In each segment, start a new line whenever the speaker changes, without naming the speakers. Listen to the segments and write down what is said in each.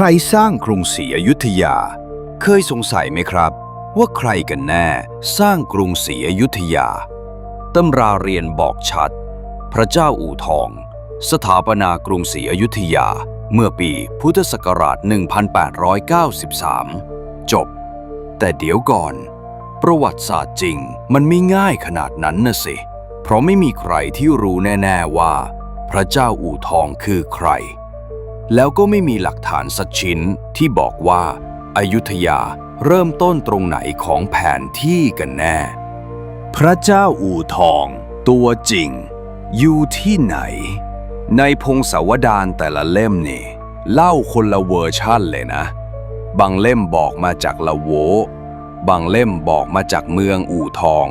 ใครสร้างกรุงศรีอยุธยา เคยสงสัยไหมครับ ว่าใครกันแน่สร้างกรุงศรีอยุธยาตำราเรียนบอกชัด พระเจ้าอู่ทอง สถาปนากรุงศรีอยุธยา เมื่อปีพุทธศักราช 1893 จบ แต่เดี๋ยวก่อน ประวัติศาสตร์จริงมันไม่ง่ายขนาดนั้นนะสิ เพราะไม่มีใครที่รู้แน่ ๆว่า พระเจ้าอู่ทองคือใคร แล้วก็ไม่มีหลักฐานสักชิ้นที่บอกว่าอายุทยาเริ่มต้นตรงไหนของแผนที่กันแน่ พระเจ้าอู่ทอง ตัวจริง อยู่ที่ไหน ในพงศาวดารแต่ละเล่มนี่ เล่าคนละเวอร์ชั่นเลยนะ บางเล่มบอกมาจากละโว บางเล่มบอกมาจากเมืองอู่ทอง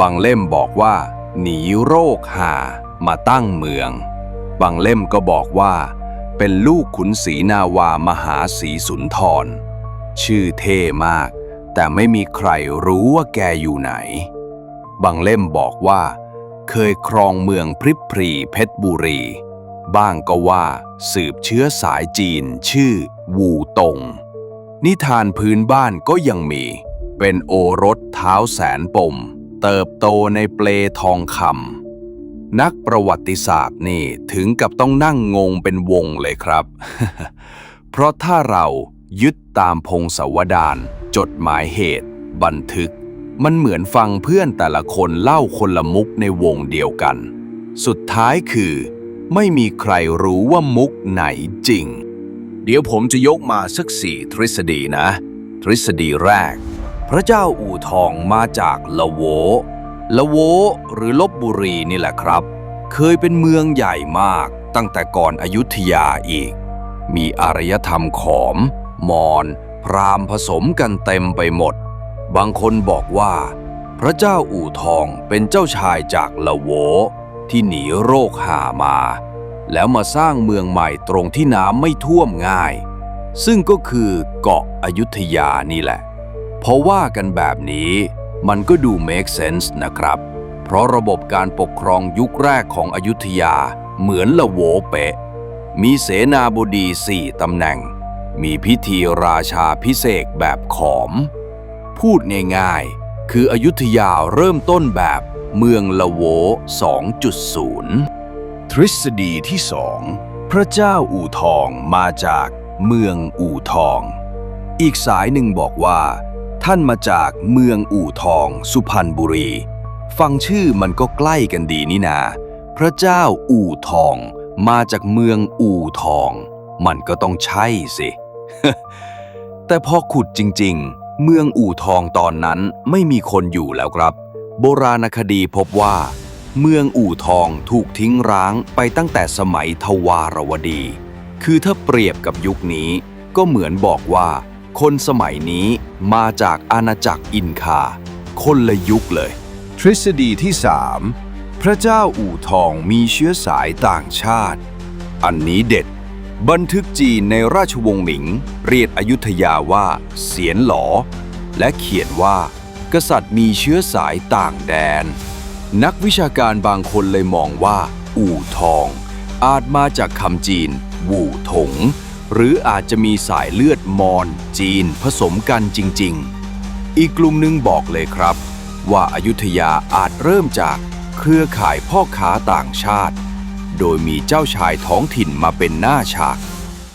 บางเล่มบอกว่าหนีโรคหามาตั้งเมือง บางเล่มก็บอกว่า เป็นลูกขุนศรีนาวามหาศรีสุนทร ชื่อเท่มาก แต่ไม่มีใครรู้ว่าแกอยู่ไหน บางเล่มบอกว่า เคยครองเมืองพริบพรีเพชรบุรี บ้างก็ว่าสืบเชื้อสายจีนชื่อ วูตง นิทานพื้นบ้านก็ยังมี เป็นโอรสเท้าแสนปม เติบโตในเปลทองคำ นักประวัติศาสตร์นี่ถึงกับต้องนั่งงงเป็นวงเลยครับ เพราะถ้าเรายึดตามพงศาวดาร จดหมายเหตุ บันทึก มันเหมือนฟังเพื่อนแต่ละคนเล่าคนละมุกในวงเดียวกัน สุดท้ายคือ ไม่มีใครรู้ว่ามุกไหนจริง เดี๋ยวผมจะยกมาสักสี่ทฤษฎีนะ ทฤษฎีแรก พระเจ้าอู่ทองมาจากละโว ละโวหรือลบบุรีนี่แหละครับ เคยเป็นเมืองใหญ่มากตั้งแต่ก่อนอยุธยาอีก มีอารยธรรมขอม มอญพราหมณ์ผสมกันเต็มไปหมด บางคนบอกว่า พระเจ้าอู่ทองเป็นเจ้าชายจากละโว ที่หนีโรคหามา แล้วมาสร้างเมืองใหม่ตรงที่น้ำไม่ท่วมง่าย ซึ่งก็คือเกาะอยุธยานี่แหละ เพราะว่ากันแบบนี้ มันก็ดู make sense นะครับ เพราะระบบการปกครองยุคแรกของอยุธยาเหมือนละโวเปะ มีเสนาบดีสี่ตำแหน่ง มีพิธีราชาพิเศษแบบขอม พูดง่ายๆ คืออยุธยาเริ่มต้นแบบเมืองละโว 2.0 ทฤษฎีที่สองพระเจ้าอู่ทองมาจากเมืองอู่ทอง อีกสายหนึ่งบอกว่า ท่านมาจากเมืองอู่ทอง สุพรรณบุรี ฟังชื่อมันก็ใกล้กันดีนี่นา พระเจ้าอู่ทอง มาจากเมืองอู่ทอง มันก็ต้องใช่สิ แต่พอขุดจริง ๆ เมืองอู่ทองตอนนั้นไม่มีคนอยู่แล้วครับ โบราณคดีพบว่า เมืองอู่ทองถูกทิ้งร้างไปตั้งแต่สมัยทวารวดี คือถ้าเปรียบกับยุคนี้ก็เหมือนบอกว่า คนสมัยนี้มาจากอาณาจักรอินคา คนละยุคเลย ทฤษฎีที่3พระเจ้าอู่ทองมีเชื้อสายต่างชาติ อันนี้เด็ด บันทึกจีนในราชวงศ์หมิง เรียกอยุธยาว่า เสียนหลอ และเขียนว่า กษัตริย์มีเชื้อสายต่างแดน นักวิชาการบางคนเลยมองว่า อู่ทอง อาจมาจากคำจีน วู่ถง หรืออาจจะมีสายเลือดมอญจีนผสมกันจริง ๆ อีกกลุ่มหนึ่งบอกเลยครับ ว่าอายุทยาอาจเริ่มจากเครือข่ายพ่อค้าต่างชาติ โดยมีเจ้าชายท้องถิ่นมาเป็นหน้าฉาก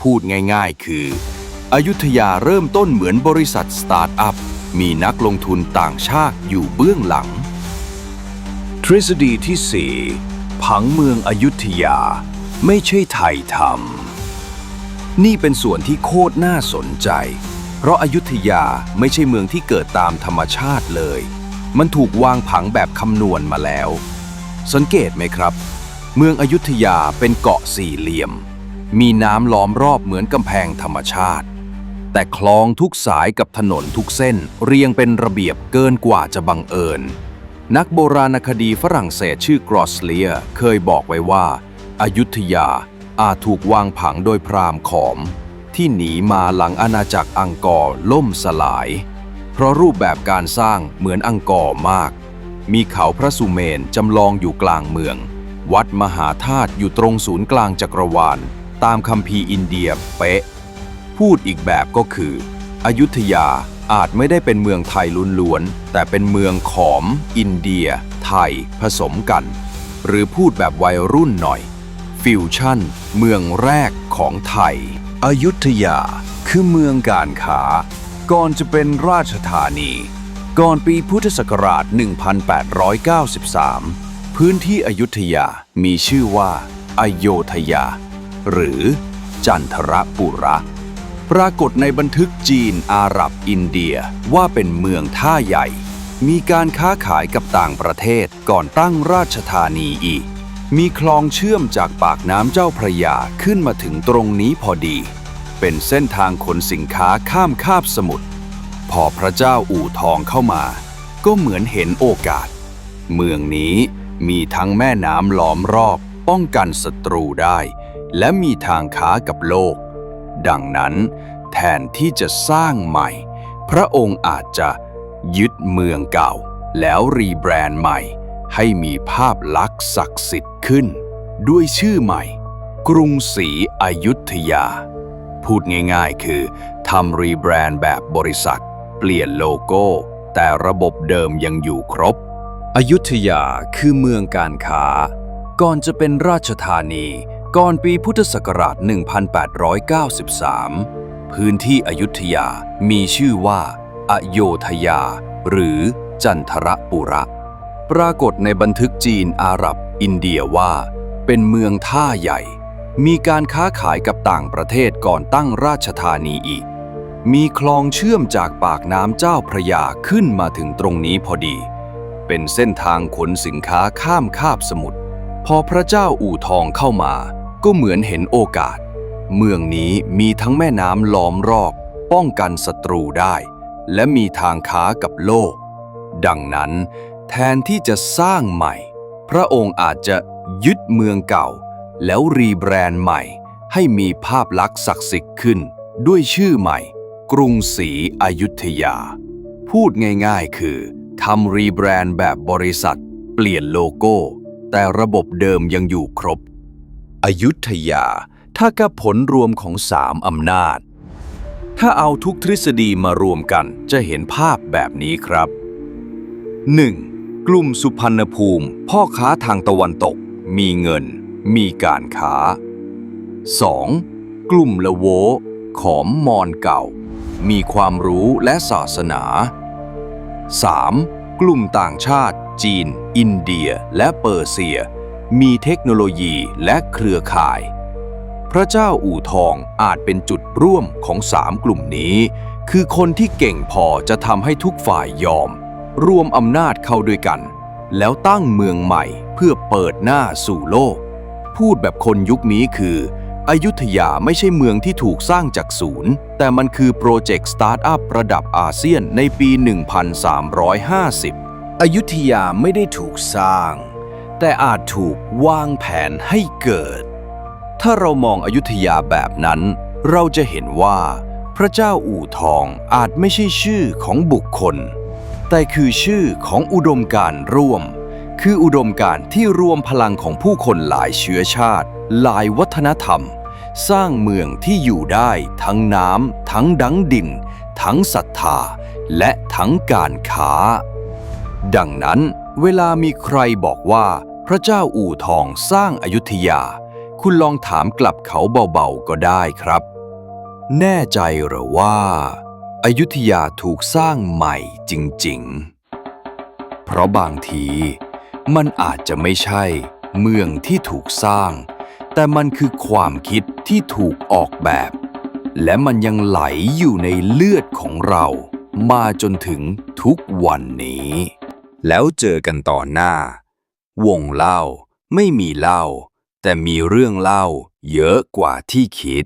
พูดง่ายๆ คืออยุธยาเริ่มต้นเหมือนบริษัทสตาร์ทอัพ มีนักลงทุนต่างชาติอยู่เบื้องหลัง ทฤษฎีที่ 4 ผังเมืองอยุธยาไม่ใช่ไทยทำ นี่เป็นส่วนที่โคตรน่าสนใจ เพราะอายุทยาไม่ใช่เมืองที่เกิดตามธรรมชาติเลย มันถูกวางผังแบบคำนวณมาแล้ว สังเกตไหมครับ เมืองอยุธยาเป็นเกาะสี่เหลี่ยม มีน้ำล้อมรอบเหมือนกำแพงธรรมชาติ แต่คลองทุกสายกับถนนทุกเส้นเรียงเป็นระเบียบเกินกว่าจะบังเอิญ นักโบราณคดีฝรั่งเศสชื่อกรอสเลียเคยบอกไว้ว่าอายุทยา อาจถูกวางผังโดยพราหมณ์ขอม ที่หนีมาหลังอาณาจักรอังกอร์ล่มสลาย เพราะรูปแบบการสร้างเหมือนอังกอร์มาก มีเขาพระสุเมนจำลองอยู่กลางเมือง วัดมหาธาตุอยู่ตรงศูนย์กลางจักรวาล ตามคัมภีร์อินเดียเป๊ะ พูดอีกแบบก็คือ อยุธยาอาจไม่ได้เป็นเมืองไทยล้วนๆ แต่เป็นเมืองขอม อินเดีย ไทย ผสมกัน หรือพูดแบบวัยรุ่นหน่อย ฟิวชั่น เมืองแรกของไทย อยุธยาคือเมืองการค้า ก่อนจะเป็นราชธานี ก่อนปีพุทธศักราช 1893 พื้นที่อยุธยามีชื่อว่า อโยธยา หรือจันทรปุระ ปรากฏในบันทึกจีนอาหรับอินเดียว่าเป็นเมืองท่าใหญ่ มีการค้าขายกับต่างประเทศก่อนตั้งราชธานีอีก มีคลองเชื่อมจากปากน้ำเจ้าพระยาขึ้นมาถึงตรงนี้พอดี เป็นเส้นทางขนสินค้าข้ามคาบสมุทร พอพระเจ้าอู่ทองเข้ามา ก็เหมือนเห็นโอกาส เมืองนี้มีทั้งแม่น้ำล้อมรอบ ป้องกันศัตรูได้ และมีทางค้ากับโลก ดังนั้น แทนที่จะสร้างใหม่ พระองค์อาจจะยึดเมืองเก่า แล้วรีแบรนด์ใหม่ ให้มีภาพลักษณ์ศักดิ์สิทธิ์ขึ้น ด้วยชื่อใหม่ กรุงศรีอยุธยา พูดง่ายๆคือทำรีแบรนด์แบบบริษัท เปลี่ยนโลโก้ แต่ระบบเดิมยังอยู่ครบ อยุธยาคือเมืองการค้า ก่อนจะเป็นราชธานี ก่อนปีพุทธศักราช 1893 พื้นที่อยุธยามีชื่อว่า อโยธยา หรือจันทรปุระ ปรากฏในบันทึกจีนอาหรับ อินเดียว่า เป็นเมืองท่าใหญ่ มีการค้าขายกับต่างประเทศก่อนตั้งราชธานีอีก มีคลองเชื่อมจากปากน้ำเจ้าพระยาขึ้นมาถึงตรงนี้พอดี เป็นเส้นทางขนสินค้าข้ามคาบสมุทรพอพระเจ้าอู่ทองเข้ามา ก็เหมือนเห็นโอกาส เมืองนี้มีทั้งแม่น้ำล้อมรอบป้องกันศัตรูได้ และมีทางค้ากับโลก ดังนั้น แทนที่จะสร้างใหม่ พระองค์อาจจะยึดเมืองเก่า แล้วรีแบรนด์ใหม่ ให้มีภาพลักษณ์ศักดิ์สิทธิ์ขึ้น ด้วยชื่อใหม่ กรุงศรีอยุธยา พูดง่ายๆคือทำรีแบรนด์แบบบริษัท เปลี่ยนโลโก้ แต่ระบบเดิมยังอยู่ครบ อยุธยา ถ้ากับผลรวมของสามอำนาจ ถ้าเอาทุกทฤษฎีมารวมกันจะเห็นภาพแบบนี้ครับ 1. กลุ่มสุพรรณภูมิ พ่อค้าทางตะวันตก มีเงิน มีการค้า 2. กลุ่มละโว ขอมมอนเก่า มีความรู้และศาสนา 3. กลุ่มต่างชาติ จีน อินเดีย และเปอร์เซีย มีเทคโนโลยีและเครือข่าย พระเจ้าอู่ทองอาจเป็นจุดร่วมของสามกลุ่มนี้ คือคนที่เก่งพอจะทำให้ทุกฝ่ายยอม รวมอำนาจเข้าด้วยกัน แล้วตั้งเมืองใหม่เพื่อเปิดหน้าสู่โลก พูดแบบคนยุคนี้คืออยุธยาไม่ใช่เมืองที่ถูกสร้างจากศูนย์ แต่มันคือโปรเจกต์สตาร์ทอัพระดับอาเซียนในปี 1350 อยุธยาไม่ได้ถูกสร้าง แต่อาจถูกวางแผนให้เกิด ถ้าเรามองอยุธยาแบบนั้น เราจะเห็นว่า พระเจ้าอู่ทองอาจไม่ใช่ชื่อของบุคคล แต่คือชื่อของอุดมการร่วม คืออุดมการที่รวมพลังของผู้คนหลายเชื้อชาติ หลายวัฒนธรรม สร้างเมืองที่อยู่ได้ทั้งน้ำทั้งดังดิน ทั้งศรัทธา และทั้งการค้า ดังนั้นเวลามีใครบอกว่าพระเจ้าอู่ทองสร้างอายุทยา คุณลองถามกลับเขาเบาๆก็ได้ครับ แน่ใจหรือว่า อายุทยาถูกสร้างใหม่จริง ๆ เพราะบางทีมันอาจจะไม่ใช่เมืองที่ถูกสร้าง แต่มันคือความคิดที่ถูกออกแบบ และมันยังไหลอยู่ในเลือดของเรามาจนถึงทุกวันนี้ แล้วเจอกันต่อหน้า วงเล่าไม่มีเล่า แต่มีเรื่องเล่าเยอะกว่าที่คิด